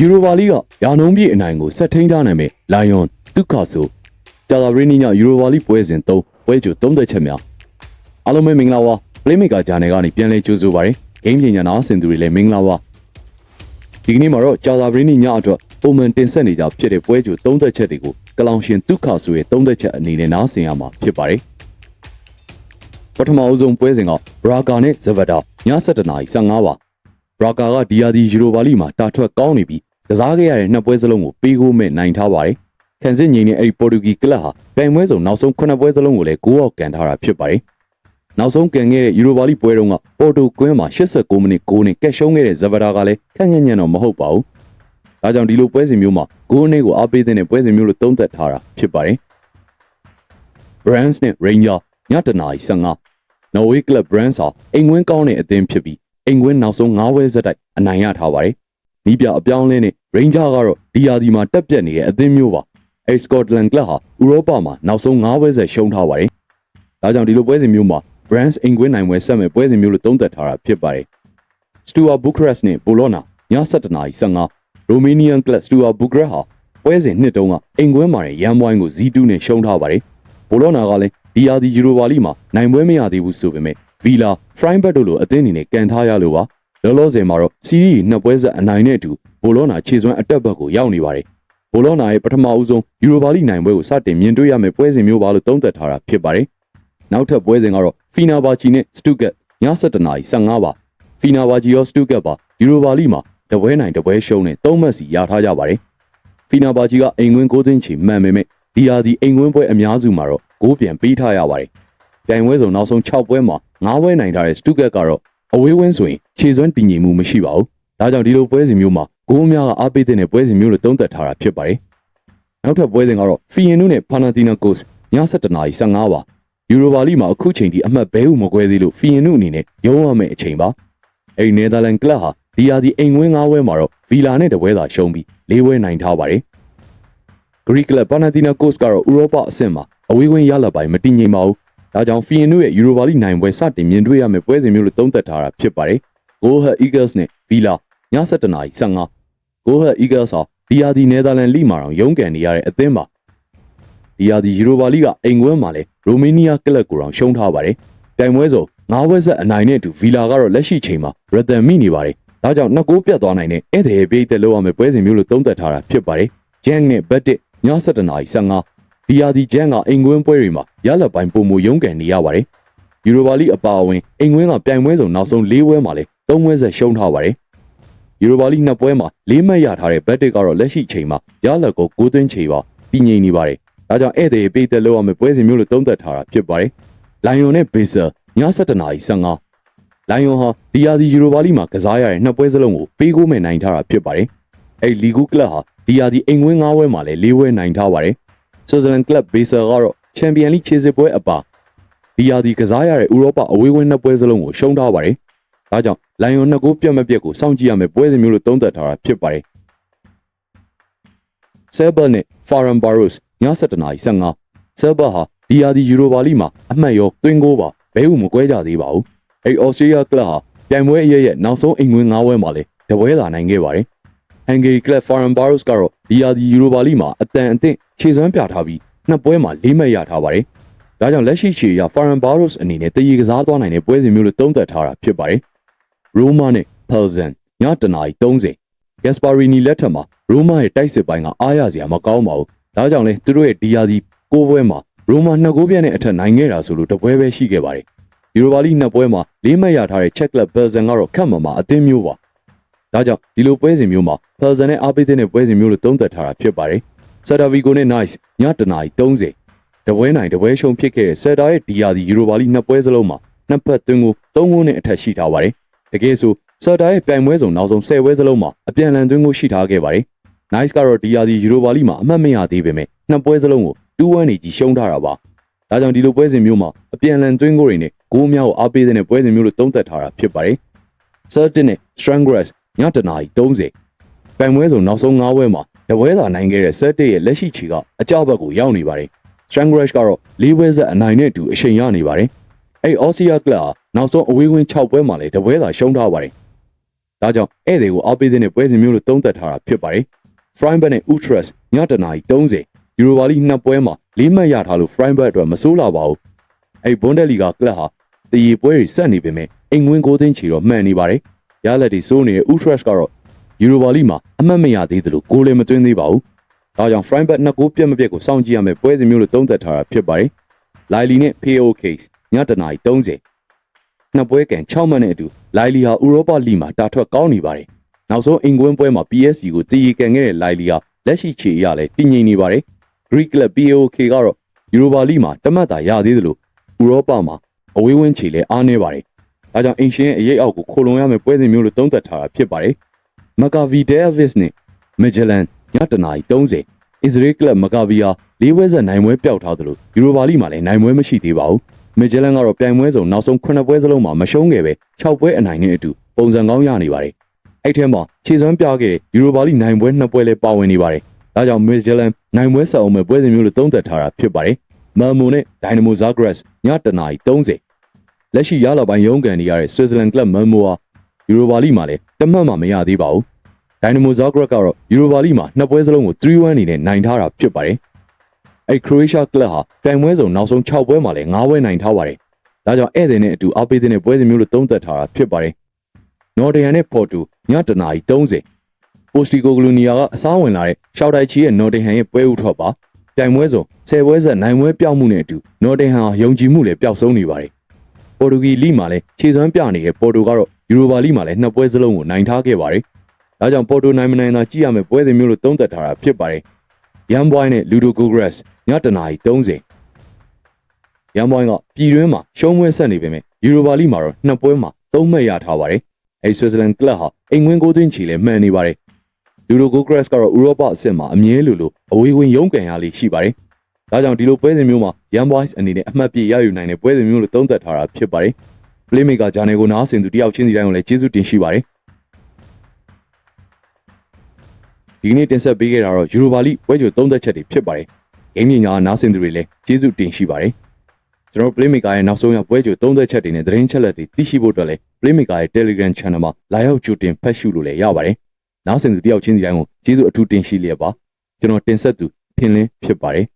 ယူရိုပါလိကရာနှုံးပြည့်အနိုင်ကိုဆက်ထိန်းထားနိုင်မဲ့လိုင်ယွန်ဒုက္ခဆိုကြာသာရင်းနီညယူရိုပါလိပွဲစဉ်3ပွဲကြို3သက်ချက်များအားလုံးပဲမင်္ဂလာပါ Playmaker ဂျာနယ်ကနေပြန်လည်ကြိုဆိုပါရစေ။ game ပညာနားဆင်သူတွေလည်းမင်္ဂလာပါဒီကနေ့မှာတော့ကြာသာရင်းနီညအတွက်ပုံမှန်တင်ဆက်နေကြဖြစ်တဲ့ပွဲကြို3သက်ချက်တွေကိုကလောင်ရှင်ဒုက္ခဆိုရဲ့3သက်ချက်အနေနဲ့နားဆင်ရမှာဖြစ်ပါတယ်ပထမအဆုံးပွဲစဉ်ကဘရာကာနဲ့ဇဗဒါည7:15ပါဘ ရာကာကဒီယာဒီယူရိုပါလိမှာတာထွက်ကောင်းနေပြီးကစားခဲ့ရတဲ့နှစ်ပွဲစလုံးကိုပေးကိုမဲ့နိုင်ထားပါတယ်။ခံစစ်ငိန်တဲ့အဲ့ဒီပေါ်တူဂီကလပ်ဟာပြိုင်ပွဲစုံနောက်ဆုံး9ပွဲစလုံးကိုလည်း9အောက်ကန်ထားတာဖြစ်ပါတယ်။နောက်ဆုံးကန်ခဲ့တဲ့ယူရိုပါလိပွဲတုန်းကပေါ်တိုကွင်းမှာ89မိနစ်9နဲ့ကက်ရှုံးခဲ့တဲ့ဇဗဒါကလည်းခန့်ညံ့ညံ့တော့မဟုတ်ပါဘူး။ဒါကြောင့်ဒီလိုပွဲစဉ်မျိုးမှာဂိုးနဲ့ကိုအားပေးတဲ့ပွဲစဉ်မျိုးလို့သုံးသပ်ထားတာဖြစ်ပါတယ်။ Brands နဲ့ Ranger ညတနာရီ15 Norway Club Brands ဟာအိမ်ဝင်းကောင်းတဲ့အသင်းဖြစ်ပြီး အိမ်ဝင်းနောက်ဆုံး9ဝဲဆက်တိုက်အနိုင်ရထားပါတယ်။နီးပြအပြောင်းလဲနဲ့ Ranger ကတော့ဒီယာဒီမှာတက်ပြက်နေတဲ့အသင်းမျိုးပါ။အဲ Scotland Club ဟာဥရောပမှာနောက်ဆုံး9ဝဲဆက်ရှုံးထားပါတယ်။ဒါကြောင့်ဒီလိုပွဲစဉ်မျိုးမှာ Brands အိမ်ကွင်းနိုင်ပွဲဆက်မဲ့ပွဲစဉ်မျိုးလို့သုံးသပ်ထားတာဖြစ်ပါတယ်။ Stuart Bucharest နဲ့ Bologna ည7:15 Romanian Club Stuart Bucharest ဟာပွဲစဉ်နှစ်တုန်းကအိမ်ကွင်းမှာရန်ပွိုင်းကို Z2 နဲ့ရှုံးထားပါတယ်။ Bologna ကလည်းဒီယာဒီယူရိုပါလိမှာနိုင်ပွဲမရသေးဘူးဆိုပေမဲ့ Villa, Freiburg တို့လိုအသင်းအနေနဲ့ကန်ထားရလို့ပါလောလောဆယ်မှာတော့စီးရီးနှစ်ပွဲဆက်အနိုင်နဲ့အတူဘိုလောနာခြေစွမ်းအတက်ဘက်ကိုရောက်နေပါတယ်ဘိုလောနာရဲ့ပထမအဦးဆုံးယူရိုပါလိနိုင်ပွဲကိုစတင်မြင်တွေ့ရမယ့်ပွဲစဉ်မျိုးပါလို့သုံးသပ်ထားတာဖြစ်ပါတယ်နောက်ထပ်ပွဲစဉ်ကတော့ဖီနာဘာချီနဲ့စတုဂတ်ည7:15နာရီ15ပါဖီနာဘာချီရောစတုဂတ်ပါယူရိုပါလိမှာတပွဲနိုင်တပွဲရှုံးနဲ့၃မှတ်စီရထားကြပါတယ်ဖီနာဘာချီကအိမ်ဝင်ကိုသိန်းချီမှန်ပေမဲ့ဒီယာဒီအိမ်ဝင်ပွဲအများစုမှာတော့ဂိုးပြန်ပေးထားရပါတယ်ပြိုင်ပွဲစုံနောက်ဆုံး6ပွဲမှာ 9ပွဲနိုင်ထားတဲ့စတုဂတ်ကတော့အဝေးဝင်းဆိုရင်ခြေစွမ်းတည်ငြိမ်မှုမရှိပါဘူး။ဒါကြောင့်ဒီလိုပွဲစဉ်မျိုးမှာဂိုးများကအားပေးတဲ့ပွဲစဉ်မျိုးလို့သုံးသပ်ထားတာဖြစ်ပါတယ်။နောက်ထပ်ပွဲစဉ်ကတော့ဖီယန်နုနဲ့ဖာနာတီနာကိုစ်ည7:15နာရီ15ပါ။ယူရိုပါလိမှာအခုချိန်ထိအမှတ်ဘဲဟုမကွဲသေးလို့ဖီယန်နုအနေနဲ့ရုံးရမယ့်အချိန်ပါ။အဲဒီနယ်သာလန်ကလပ်ဟာဒီယာဒီအိမ်ဝင်း9ပွဲမှာတော့ဗီလာနဲ့တပွဲသာရှုံးပြီး၄ပွဲနိုင်ထားပါတယ်။ဂရိကလပ်ပါနာတီနာကိုစ်ကတော့ဥရောပအဆင့်မှာအဝေးဝင်ရလပိုင်မတည်ငြိမ်ပါဘူး ဒါကြောင့်ဖီယန်တို့ရဲ့ယူရိုပါလိနိုင်ပွဲစတင်မြင်တွေ့ရမယ့်ပွဲစဉ်မျိုးလို့သုံးသပ်ထားတာဖြစ်ပါတယ်။ Go Ahead Eagles နဲ့ Villa ည7:15နာရီ15 Go Ahead Eagles ဟာဒီယာဒီနယ်သာလန်လိမှာတော့ရုန်းကန်နေရတဲ့အသင်းပါ။ဒီယာဒီယူရိုပါလိကအိမ်ကွင်းမှာလည်းရိုမေးနီးယားကလပ်ကိုတောင်ရှုံးထားပါတယ်။ပြိုင်ပွဲစုံ၅ဝက်ဆက်အနိုင်နဲ့အတူ Villa ကတော့လက်ရှိချိန်မှာရတန်မိနေပါတယ်။ဒါကြောင့်နှစ်ကိုးပြတ်သွားနိုင်တဲ့ဧည့်သည်ပိတ်သက်လောက်ရမယ့်ပွဲစဉ်မျိုးလို့သုံးသပ်ထားတာဖြစ်ပါတယ်။ Jang နဲ့ Betit ည7:15 နာရီ15ဒီယာဒီဂျန်ကအိမ်ကွင်းပွဲတွေမှာရလက်ပိုင်းပုံမရုံးကန်နေရပါတယ်။ယူရိုပါလိအပါအဝင်အိမ်ကွင်းကပြိုင်ပွဲစုံနောက်ဆုံး၄ပွဲမှာလည်း၃ပွဲဆက်ရှုံးထားပါတယ်။ယူရိုပါလိနှစ်ပွဲမှာ၄မှတ်ရထားတဲ့ဘက်တစ်ကတော့လက်ရှိချိန်မှာရလက်ကို၉သွင်းချေပါတည်ငြိမ်နေပါတယ်။ဒါကြောင့်ဧည့်သည်ပိတ်သက်လောက်ရမယ့်ပွဲစဉ်မျိုးလို့သုံးသပ်ထားတာဖြစ်ပါတယ်။လိုင်ယွန်နဲ့ဘေဆာည7:15နာရီ15လိုင်ယွန်ဟာဒီယာဒီယူရိုပါလိမှာကစားရတဲ့နှစ်ပွဲစလုံးကိုပေးကိုမဲ့နိုင်ထားတာဖြစ်ပါတယ်။အဲဒီလီဂူကလပ်ဟာဒီယာဒီအိမ်ကွင်း၅ပွဲမှာလည်း၄ပွဲနိုင်ထားပါတယ်။ ဆွစ်ဇာလန်ကလပ်ဘေဆာကတော့ချန်ပီယံလိခြေစစ်ပွဲအပါဒီယာဒီကစားရတဲ့ဥရောပအဝေးဝင်နှစ်ပွဲစလုံးကိုရှုံးထားပါတယ်။ဒါကြောင့်လိုင်ယွန်နှစ်ကိုပြတ်မပြတ်ကိုစောင့်ကြည့်ရမယ့်ပွဲစဉ်မျိုးလို့သုံးသပ်ထားတာဖြစ်ပါတယ်။ဆယ်ဘယ်နဲ့ဖာရန်ဘာရိုစ်ည7:15နာရီ15ဆယ်ဘယ်ဟာဒီယာဒီယူရိုပါလိမှာအမှတ်ရောတွင်းကိုပါဘဲဟုမကွဲကြသေးပါဘူး။အဲဒီအော်စတြေးလျကလပ်ဟာပြိုင်ပွဲအရရဲ့နောက်ဆုံးအိမ်ဝင်၅ဝဲမှာလေတပွဲသာနိုင်ခဲ့ပါတယ်။ ဟန်ဂေရီကလပ်ဖာရန်ဘာရိုစ်ကတော့ဒီယာဒီယူရိုပါလိမှာအတန်အသင့်ခြေစွမ်းပြထားပြီးနှစ်ပွဲမှာ၄မှတ်ရထားပါတယ်။ဒါကြောင့်လက်ရှိခြေရ Foreign Barros အနေနဲ့တည်ရကစားသွားနိုင်တဲ့ပွဲစဉ်မျိုးလို့သုံးသပ်ထားတာဖြစ်ပါတယ်။ Roma နဲ့ Pelzen ညတနာရီ30 Gasparini လက်ထက်မှာ Roma ရဲ့တိုက်စစ်ပိုင်းကအားရစရာမကောင်းပါဘူး။ဒါကြောင့်လဲသူတို့ရဲ့ဒီယာဒီကိုပွဲမှာ Roma နှစ်ဂိုးပြတ်နဲ့အထက်နိုင်ခဲ့တာဆိုလို့တပွဲပဲရှိခဲ့ပါတယ်။ယူရိုပါလိနှစ်ပွဲမှာ၄မှတ်ရထားတဲ့ Czech Club Pelzen ကတော့ခက်မှမှာအသင်းမျိုးပါ။ ဒါကြောင့်ဒီလိုပွဲစဉ်မျိုးမှာ Pelzen နဲ့အားပေးတဲ့ပွဲစဉ်မျိုးလို့သုံးသပ်ထားတာဖြစ်ပါတယ်။ Sadaviko နဲ့ Nice ညတနာရီ30တပွဲနိုင်တပွဲရှုံးဖြစ်ခဲ့တဲ့ Sada ရဲ့ဒီယာဒီယူရိုပါလိနှစ်ပွဲစလုံးမှာနှစ်ဖက်သွင်းကို၃ဂိုးနဲ့အထက်ရှိထားပါတယ်။တကယ်ဆို Sada ရဲ့ပြိုင်ပွဲစုံနောက်ဆုံး10ပွဲစလုံးမှာအပြန်အလှန်သွင်းကိုရှိထားခဲ့ပါတယ်။ Nice ကတော့ဒီယာဒီယူရိုပါလိမှာအမှတ်မရသေးပေမဲ့နှစ်ပွဲစလုံးကို2-1နေကြီးရှုံးထားတာပါ။ဒါကြောင့်ဒီလိုပွဲစဉ်မျိုးမှာအပြန်အလှန်သွင်းကိုတွေနဲ့ဂိုးများကိုအားပေးတဲ့ပွဲစဉ်မျိုးလို့သုံးသပ်ထားတာဖြစ်ပါတယ်။ Certain နဲ့ Strangrass ညတနာရီ30ပြိုင်ပွဲစုံနောက်ဆုံး9ပွဲမှာတပွဲသာနိုင်ခဲ့တဲ့ set ရဲ့လက်ရှိခြေကအကြဘက်ကိုရောက်နေပါတယ်။ Strangrash ကတော့၄ပွဲဆက်အနိုင်နဲ့အတူအရှိန်ရနေပါတယ်။အဲဒီ Austria Club နောက်ဆုံးအဝေးဝင်6ပွဲမှာလည်းတပွဲသာရှုံးထားပါတယ်။ဒါဒါကြောင့်ဧည့်သည်ကိုအားပေးတဲ့ပွဲစဉ်မျိုးလို့သုံးသပ်ထားတာဖြစ်ပါတယ်။ Freiburg နဲ့ Utrecht ညတနာရီ30ယူရိုပါလိနှစ်ပွဲမှာလေးမှတ်ရထားလို့ Freiburg အတွက်မဆိုးလာပါဘူး။အဲ့ Bundesliga ကလပ်ဟာတည်ရပွဲတွေဆက်နေပေမဲ့အိမ်ဝင်ကိုသိန်းချီတော့မှန်နေပါတယ်။ ရလက်တွေစိုးနေတဲ့ Utrecht ကတော့ယူရိုပါလိမှာအမှတ်မရသေးသလိုဂိုးလည်းမသွင်းသေးပါဘူး။ဒါကြောင့် Freiburg နှစ်ဂိုးပြတ်မပြတ်ကိုစောင့်ကြည့်ရမယ်ပွဲစဉ်မျိုးလို့သုံးသပ်ထားတာဖြစ်ပါတယ်။ Lille နဲ့ PO Case ညတနာရီ30နှစ်ပွဲကန်6မှတ်နဲ့အတူလိုင်လီဟာဥရောပလိမှာတာထွက်ကောင်းနေပါတယ်။နောက်ဆုံးအင်ကွင်းပွဲမှာ PSG ကိုတည်ရကန်ခဲ့တဲ့လိုင်လီဟာလက်ရှိခြေအရလည်းတည်ငြိမ်နေပါတယ်။ Greek Club PAOK ကတော့ယူရိုပါလိမှာတမတ်တာရသေးသလိုဥရောပမှာအဝေးဝန်းခြေလည်းအားနည်းပါတယ်။ ဒါကြောင့်အင်ရှင်ရဲ့အရေးအောက်ကိုခိုလုံရမယ့်ပွဲစဉ်မျိုးလို့သုံးသပ်ထားတာဖြစ်ပါတယ်။ Maccabi Tel Aviv နဲ့ Midtjylland ညတနာရီ30 Israel Club Maccabi ဟာလေးပွဲဆက်နိုင်ပွဲပျောက်ထားသလိုယူရိုပါလိမှာလည်းနိုင်ပွဲမရှိသေးပါဘူး။မစ်ဂျလန်ကတော့ပြိုင်ပွဲဆုံးနောက်ဆုံး9ပွဲစလုံးမှာမရှုံးခဲ့ပဲ6ပွဲအနိုင်နဲ့အတူပုံစံကောင်းရနေပါတယ်။အဲ့ထဲမှာခြေစွမ်းပြခဲ့တဲ့ယူရိုပါလိနိုင်ပွဲ2ပွဲလည်းပါဝင်နေပါတယ်။ဒါကြောင့်မစ်ဂျလန်နိုင်ပွဲဆက်အောင်မဲ့ပွဲစဉ်မျိုးလို့သုံးသပ်ထားတာဖြစ်ပါတယ်။မာမိုနဲ့ဒိုင်နမိုဇာဂရက်စ်ညတနာရီ30 လက်ရှိရလာပိုင်းရုံးကန်နေရတဲ့ဆွစ်ဇာလန်ကလပ်မန်မိုဟာယူရိုပါလိမှာလည်းတမတ်မှမရသေးပါဘူး။ဒိုင်နမိုဇာဂရက်ကတော့ယူရိုပါလိမှာ2ပွဲစလုံးကို3-1အနေနဲ့နိုင်ထားတာဖြစ်ပါတယ်။အဲ့ခရိုအေးရှားကလပ်ဟာပြိုင်ပွဲစုံနောက်ဆုံး6ပွဲမှာလည်း9ပွဲနိုင်ထားပါတယ်။ဒါကြောင့်ဧည့်သည်နဲ့အတူအားပေးတဲ့ပွဲစဉ်မျိုးလို့သုံးသပ်ထားတာဖြစ်ပါတယ်။နော်ဒန်နဲ့ပေါ်တူညတနာရီ30ပိုစတီကိုဂလူနီယာကအစားဝင်လာတဲ့ရှောက်တိုက်ချီရဲ့နော်ဒန်ဟန်ရဲ့ပွဲဥထွက်ပါ။ပြိုင်ပွဲစုံ10ပွဲဆက်နိုင်ပွဲပြောက်မှုနဲ့အတူနော်ဒန်ဟန်ဟာယုံကြည်မှုလည်းပျောက်ဆုံးနေပါတယ်။ ပေါ်တူဂီလိမှာလည်းခြေစွမ်းပြနေတဲ့ပေါ်တူကတော့ယူရိုပါလိမှာလည်းနှစ်ပွဲစလုံးကိုနိုင်ထားခဲ့ပါတယ်။ဒါကြောင့်ပေါ်တူနိုင်မနိုင်သာကြည့်ရမယ့်ပွဲစဉ်မျိုးလို့သုံးသပ်ထားတာဖြစ်ပါတယ်။ရန်ဘွိုင်းနဲ့လူဒိုဂိုဂရက်စ်ညတနာရီ30ရန်ဘွိုင်းကပြည်တွင်းမှာရှုံးပွဲဆက်နေပေမဲ့ယူရိုပါလိမှာတော့နှစ်ပွဲမှာသုံးမှတ်ရထားပါတယ်။အဲဆွစ်ဇာလန်ကလပ်ဟာအိမ်ဝင်ကိုသွင်းချီလဲမှန်နေပါတယ်။လူဒိုဂိုဂရက်စ်ကတော့ဥရောပအဆင့်မှာအမြဲလိုလိုအဝေးဝင်ရုန်းကန်ရလေးရှိပါတယ်။ ဒါကြောင့်ဒီလိုပွဲစဉ်မျိုးမှာရန်ဘွိုင်းအနေနဲ့အမှတ်ပြရယူနိုင်တဲ့ပွဲစဉ်မျိုးလို့သုံးသပ်ထားတာဖြစ်ပါတယ်။ Playmaker ဂျာနယ်ကိုနားဆင်သူတယောက်ချင်းစီတိုင်းကိုလည်းကျေးဇူးတင်ရှိပါတယ်။ဒီနေ့တင်ဆက်ပေးခဲ့တာတော့ယူရိုပါလိပွဲကြိုသုံးသက်ချက်တွေဖြစ်ပါတယ်။ဂိမ်းမြညာနားဆင်သူတွေလည်းကျေးဇူးတင်ရှိပါတယ်။ကျွန်တော် Playmaker ရဲ့နောက်ဆုံးရပွဲကြိုသုံးသက်ချက်တွေနဲ့သတင်းချက်လက်တွေသိရှိဖို့အတွက်လည်း Playmaker ရဲ့ Telegram Channel မှာလာရောက်ကြိုတင်ဖတ်ရှုလို့လည်းရပါတယ်။နားဆင်သူတယောက်ချင်းစီတိုင်းကိုကျေးဇူးအထူးတင်ရှိလျက်ပါ။ကျွန်တော်တင်ဆက်သူထင်လင်းဖြစ်ပါတယ်။